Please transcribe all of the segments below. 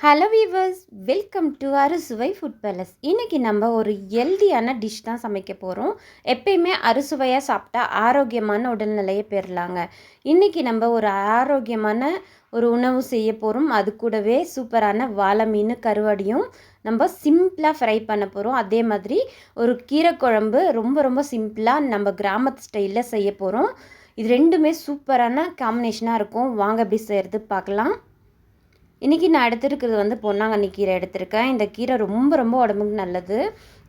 Hello viewers welcome to Arusuvai food palace இன்றைக்கி நம்ம ஒரு ஹெல்தியான டிஷ் தான் சமைக்க போகிறோம் எப்பயுமே அறுசுவையாக சாப்பிட்டா ஆரோக்கியமான உடல்நிலையை பெறலாங்க. இன்றைக்கி நம்ம ஒரு ஆரோக்கியமான ஒரு உணவு செய்ய போகிறோம் அது கூடவே சூப்பரான வாழை மீன் கருவாடியும் நம்ம சிம்பிளாக ஃப்ரை பண்ண போகிறோம் அதே மாதிரி ஒரு கீரை குழம்பு ரொம்ப ரொம்ப சிம்பிளாக நம்ம கிராமத்து ஸ்டைலில் செய்ய போகிறோம் இது ரெண்டுமே சூப்பரான காம்பினேஷனாக இருக்கும். வாங்க எப்படி செய்கிறது பார்க்கலாம். இன்றைக்கி நான் எடுத்துருக்கிறது வந்து பொன்னாங்கண்ணி கீரை எடுத்திருக்கேன். இந்த கீரை ரொம்ப ரொம்ப உடம்புக்கு நல்லது.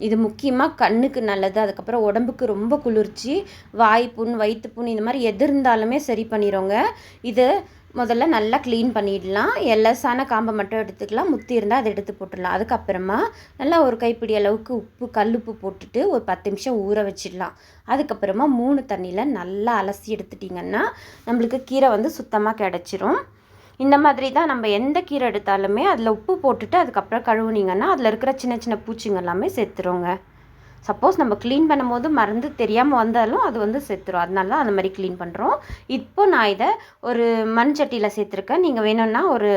இது முக்கியமாக கண்ணுக்கு நல்லது. அதுக்கப்புறம் உடம்புக்கு ரொம்ப குளிர்ச்சி வாய் புண் வயிற்று புண் இந்த மாதிரி எது இருந்தாலுமே சரி பண்ணிடுங்க இது முதல்ல நல்லா க்ளீன் பண்ணிடலாம். எல்லசான காம்பை மட்டும் எடுத்துக்கலாம். முத்தி இருந்தால் அதை எடுத்து போட்டுடலாம். அதுக்கப்புறமா நல்லா ஒரு கைப்பிடி அளவுக்கு உப்பு கல்லுப்பு போட்டுட்டு ஒரு பத்து நிமிஷம் ஊற வச்சிடலாம். அதுக்கப்புறமா மூணு தண்ணியில் நல்லா அலசி எடுத்துட்டிங்கன்னா நம்மளுக்கு கீரை வந்து சுத்தமாக கிடச்சிரும். இந்த மாதிரி தான் நம்ம எந்த கீரை எடுத்தாலுமே அதில் உப்பு போட்டுட்டு அதுக்கப்புறம் கழுவுனீங்கன்னா அதில் இருக்கிற சின்ன சின்ன பூச்சிங்க எல்லாமே செத்துருங்க. சப்போஸ் நம்ம க்ளீன் பண்ணும்போது மறந்து தெரியாமல் வந்தாலும் அது வந்து செத்துரும். அதனால தான் அந்த மாதிரி க்ளீன் பண்ணுறோம் இப்போ நான் இதை ஒரு மண் சட்டியில் சேர்த்துருக்கேன். நீங்கள் வேணும்னா ஒரு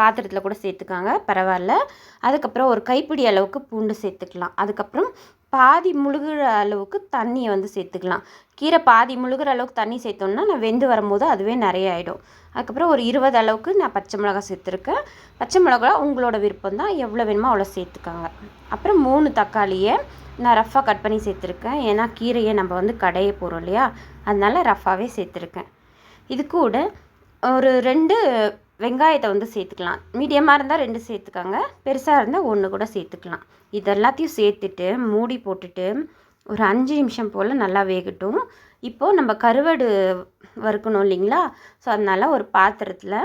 பாத்திரத்தில் கூட சேர்த்துக்காங்க. பரவாயில்ல. அதுக்கப்புறம் ஒரு கைப்பிடி அளவுக்கு பூண்டு சேர்த்துக்கலாம். அதுக்கப்புறம் பாதி முழுகிற அளவுக்கு தண்ணியை வந்து சேர்த்துக்கலாம். கீரை பாதி முழுகிற அளவுக்கு தண்ணி சேர்த்தோம்னா நான் வெந்து வரும்போது அதுவே நிறைய ஆகிடும் அதுக்கப்புறம் ஒரு இருபது அளவுக்கு நான் பச்சை மிளகா சேர்த்துருக்கேன். பச்சை மிளகா உங்களோட விருப்பம் தான். எவ்வளோ வேணுமோ அவ்வளோ சேர்த்துக்காங்க. அப்புறம் மூணு தக்காளியை நான் ரஃப்பாக கட் பண்ணி சேர்த்துருக்கேன். ஏன்னா கீரையை நம்ம வந்து கடைய போகிறோம் இல்லையா? அதனால் ரஃப்பாகவே சேர்த்துருக்கேன். இது கூட ஒரு ரெண்டு வெங்காயத்தை வந்து சேர்த்துக்கலாம். மீடியமாக இருந்தால் ரெண்டு சேர்த்துக்காங்க. பெருசாக இருந்தால் ஒன்று கூட சேர்த்துக்கலாம். இது எல்லாத்தையும் சேர்த்துட்டு மூடி போட்டுட்டு ஒரு அஞ்சு நிமிஷம் போல் நல்லா வேகட்டும். இப்போது நம்ம கருவாடு வறுக்கணும் இல்லைங்களா? ஸோ அதனால் ஒரு பாத்திரத்தில்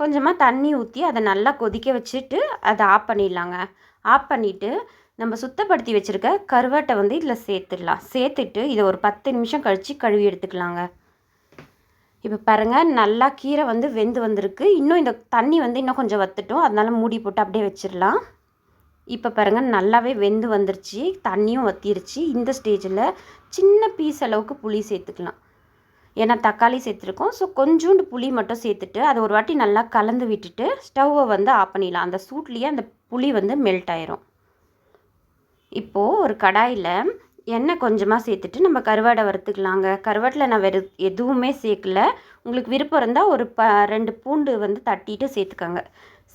கொஞ்சமாக தண்ணி ஊற்றி அதை நல்லா கொதிக்க வச்சுட்டு அதை ஆஃப் பண்ணிடலாங்க. ஆஃப் பண்ணிவிட்டு நம்ம சுத்தப்படுத்தி வச்சுருக்க கருவாட்டை வந்து இதில் சேர்த்துடலாம். சேர்த்துட்டு இதை ஒரு பத்து நிமிஷம் கழித்து கழுவி எடுத்துக்கலாங்க. இப்போ பாருங்கள் நல்லா கீரை வந்து வெந்து வந்திருக்கு. இன்னும் இந்த தண்ணி வந்து இன்னும் கொஞ்சம் வத்துட்டும். அதனால மூடி போட்டு அப்படியே வச்சிடலாம். இப்போ பாருங்கள் நல்லாவே வெந்து வந்துருச்சு. தண்ணியும் வத்திருச்சு. இந்த ஸ்டேஜில் சின்ன பீஸ் அளவுக்கு புளி சேர்த்துக்கலாம். ஏன்னா தக்காளி சேர்த்துருக்கோம். ஸோ கொஞ்சோண்டு புளி மட்டும் சேர்த்துட்டு அதை ஒரு வாட்டி நல்லா கலந்து விட்டுட்டு ஸ்டவ்வை வந்து ஆஃப் பண்ணிடலாம். அந்த சூட்லேயே அந்த புளி வந்து மெல்ட் ஆயிரும். இப்போது ஒரு கடாயில் எண்ணெய் கொஞ்சமாக சேர்த்துட்டு நம்ம கருவாடை வறுத்துக்கலாங்க. கருவாட்டில் நான் வெறு எதுவுமே சேர்க்கல. உங்களுக்கு விருப்பம் இருந்தால் ஒரு ப ரெண்டு பூண்டு வந்து தட்டிட்டு சேர்த்துக்கோங்க.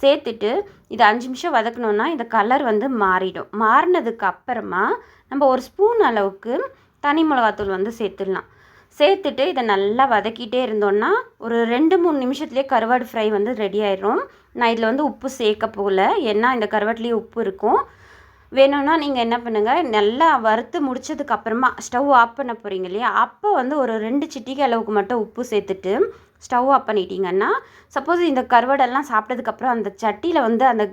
சேர்த்துட்டு இது அஞ்சு நிமிஷம் வதக்கணுன்னா இந்த கலர் வந்து மாறிடும். மாறினதுக்கு அப்புறமா நம்ம ஒரு ஸ்பூன் அளவுக்கு தனி மிளகாத்தூள் வந்து சேர்த்துடலாம். சேர்த்துட்டு இதை நல்லா வதக்கிட்டே இருந்தோன்னா ஒரு ரெண்டு மூணு நிமிஷத்துலேயே கருவாடு ஃப்ரை வந்து ரெடி ஆயிடும் நான் இதில் வந்து உப்பு சேர்க்க போகல. ஏன்னா இந்த கருவாட்டிலேயே உப்பு இருக்கும். வேணும்னா நீங்கள் என்ன பண்ணுங்கள் நல்லா வறுத்து முடித்ததுக்கு அப்புறமா ஸ்டவ் ஆஃப் பண்ண போகிறீங்க இல்லையா? அப்போ வந்து ஒரு ரெண்டு சிட்டிகை அளவுக்கு மட்டும் உப்பு சேர்த்துட்டு ஸ்டவ் ஆஃப் பண்ணிட்டீங்கன்னா சப்போஸ் இந்த கருவாடெல்லாம் சாப்பிட்டதுக்கப்புறம் அந்த சட்டியில் வந்து அந்த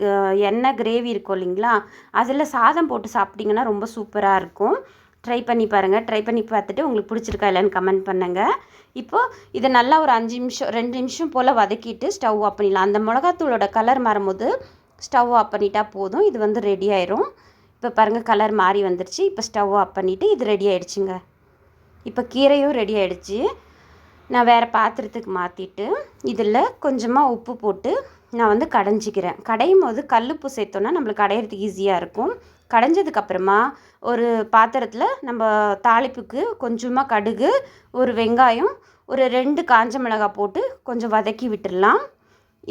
எண்ணெய் கிரேவி இருக்கும் இல்லைங்களா? அதில் சாதம் போட்டு சாப்பிட்டிங்கன்னா ரொம்ப சூப்பராக இருக்கும். ட்ரை பண்ணி பாருங்கள் ட்ரை பண்ணி பார்த்துட்டு உங்களுக்கு பிடிச்சிருக்கா இல்லைன்னு கமெண்ட் பண்ணுங்கள் இப்போது இதை நல்லா ஒரு அஞ்சு நிமிஷம் ரெண்டு நிமிஷம் போல் வதக்கிட்டு ஸ்டவ் ஆஃப் பண்ணிடலாம். அந்த மிளகாத்தூளோட கலர் மாறும்போது ஸ்டவ் ஆஃப் பண்ணிட்டா போதும். இது வந்து ரெடி ஆயிரும். இப்போ பாருங்கள் கலர் மாறி வந்துருச்சு. இப்போ ஸ்டவ் ஆஃப் பண்ணிவிட்டு இது ரெடி ஆகிடுச்சுங்க இப்போ கீரையும் ரெடி ஆகிடுச்சு நான் வேறு பாத்திரத்துக்கு மாற்றிட்டு இதில் கொஞ்சமாக உப்பு போட்டு நான் வந்து கடைஞ்சிக்கிறேன். கடையும் போது கல்லுப்பு சேர்த்தோன்னா நம்மளுக்கு கடையிறதுக்கு ஈஸியாக இருக்கும். கடைஞ்சதுக்கப்புறமா ஒரு பாத்திரத்தில் நம்ம தாளிப்புக்கு கொஞ்சமாக கடுகு ஒரு வெங்காயம் ஒரு ரெண்டு காஞ்ச மிளகாய் போட்டு கொஞ்சம் வதக்கி விட்டுடலாம்.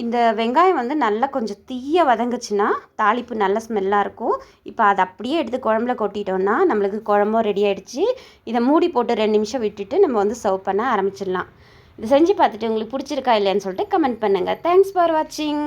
இந்த வெங்காயம் வந்து நல்லா கொஞ்சம் தீய வதங்குச்சுன்னா தாளிப்பு நல்ல ஸ்மெல்லாக இருக்கும். இப்போ அதை அப்படியே எடுத்து குழம்புல கொட்டிட்டோன்னா நம்மளுக்கு குழம்பும் ரெடி ஆகிடுச்சு இதை மூடி போட்டு ரெண்டு நிமிஷம் விட்டுட்டு நம்ம வந்து சர்வ் பண்ண ஆரம்பிச்சிடலாம். இது செஞ்சு பார்த்துட்டு உங்களுக்கு பிடிச்சிருக்கா இல்லையான்னு சொல்லிட்டு கமெண்ட் பண்ணுங்கள் தேங்க்ஸ் ஃபார் வாட்சிங்